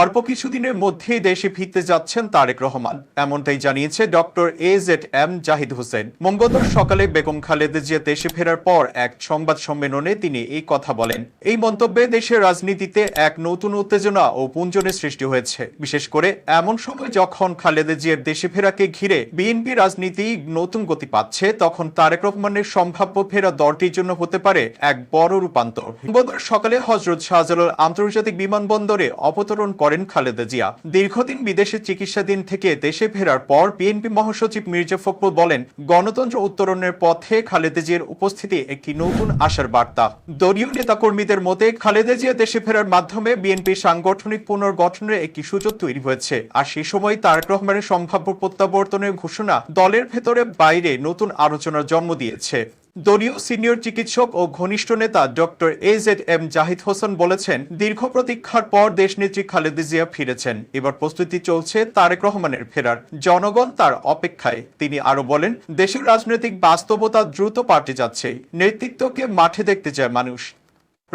অল্প কিছুদিনের মধ্যেই দেশে ফিরতে যাচ্ছেন তারেক রহমান। এমনটাই জানিয়েছে doctor A Z M Zahid Hossain. মঙ্গলবার সকালে বেগম খালেদা জিয়া দেশে ফেরার পর এক সংবাদ সম্মেলনে তিনি এই কথা বলেন। এই মন্তব্যে দেশের রাজনীতিতে এক নতুন উত্তেজনা ও পুঞ্জনের সৃষ্টি হয়েছে। বিশেষ করে এমন সময় যখন খালেদা জিয়ার দেশে ফেরাকে ঘিরে বিএনপি রাজনীতি নতুন গতি পাচ্ছে, তখন তারেক রহমানের সম্ভাব্য ফেরা দলটির জন্য হতে পারে এক বড় রূপান্তর। মঙ্গলবার সকালে হজরত শাহজালাল আন্তর্জাতিক বিমানবন্দরে অবতরণ করেন খালেদা জিয়া। দীর্ঘদিন বিদেশে চিকিৎসাধীন থেকে দেশে ফেরার পর বিএনপি মহাসচিব মির্জা ফখরুল বলেন, গণতন্ত্র উত্তরণের পথে খালেদা জিয়ার উপস্থিতি একটি নতুন আশার বার্তা। দলীয় নেতাকর্মীদের মতে, খালেদা জিয়া দেশে ফেরার মাধ্যমে বিএনপি সাংগঠনিক পুনর্গঠনের একটি সুযোগ তৈরি হয়েছে। আর সে সময় তারেক রহমানের সম্ভাব্য প্রত্যাবর্তনের ঘোষণা দলের ভেতরে বাইরে নতুন আলোচনার জন্ম দিয়েছে। দলীয় সিনিয়র চিকিৎসক ও ঘনিষ্ঠ নেতা doctor A Z M Zahid Hossain বলেছেন, দীর্ঘ প্রতীক্ষার পর দেশনেত্রী খালেদা জিয়া ফিরেছেন। এবার প্রস্তুতি চলছে তারেক রহমানের ফেরার। জনগণ তার অপেক্ষায়। তিনি আরও বলেন, দেশের রাজনৈতিক বাস্তবতা দ্রুত পাল্টে যাচ্ছে। নেতৃত্বকে মাঠে দেখতে চায় মানুষ।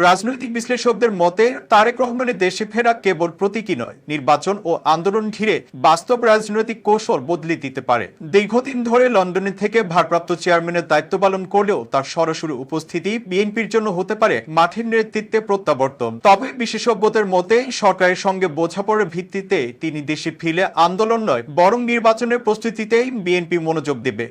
রাজনৈতিক বিশ্লেষকদের মতে, তারেক রহমানের দেশে ফেরা কেবল প্রতীকী নয়, নির্বাচন ও আন্দোলন ঘিরে বাস্তব রাজনৈতিক কৌশল বদলে দিতে পারে। দীর্ঘদিন ধরে লন্ডনে থেকে ভারপ্রাপ্ত চেয়ারম্যানের দায়িত্ব পালন করলেও তার সরাসরি উপস্থিতি বিএনপির জন্য হতে পারে মাঠের নেতৃত্বে প্রত্যাবর্তন। তবে বিশেষজ্ঞদের মতে, সরকারের সঙ্গে বোঝাপড়ার ভিত্তিতে তিনি দেশে ফিরে আন্দোলন নয়, বরং নির্বাচনের প্রস্তুতিতেই বিএনপি মনোযোগ দেবে।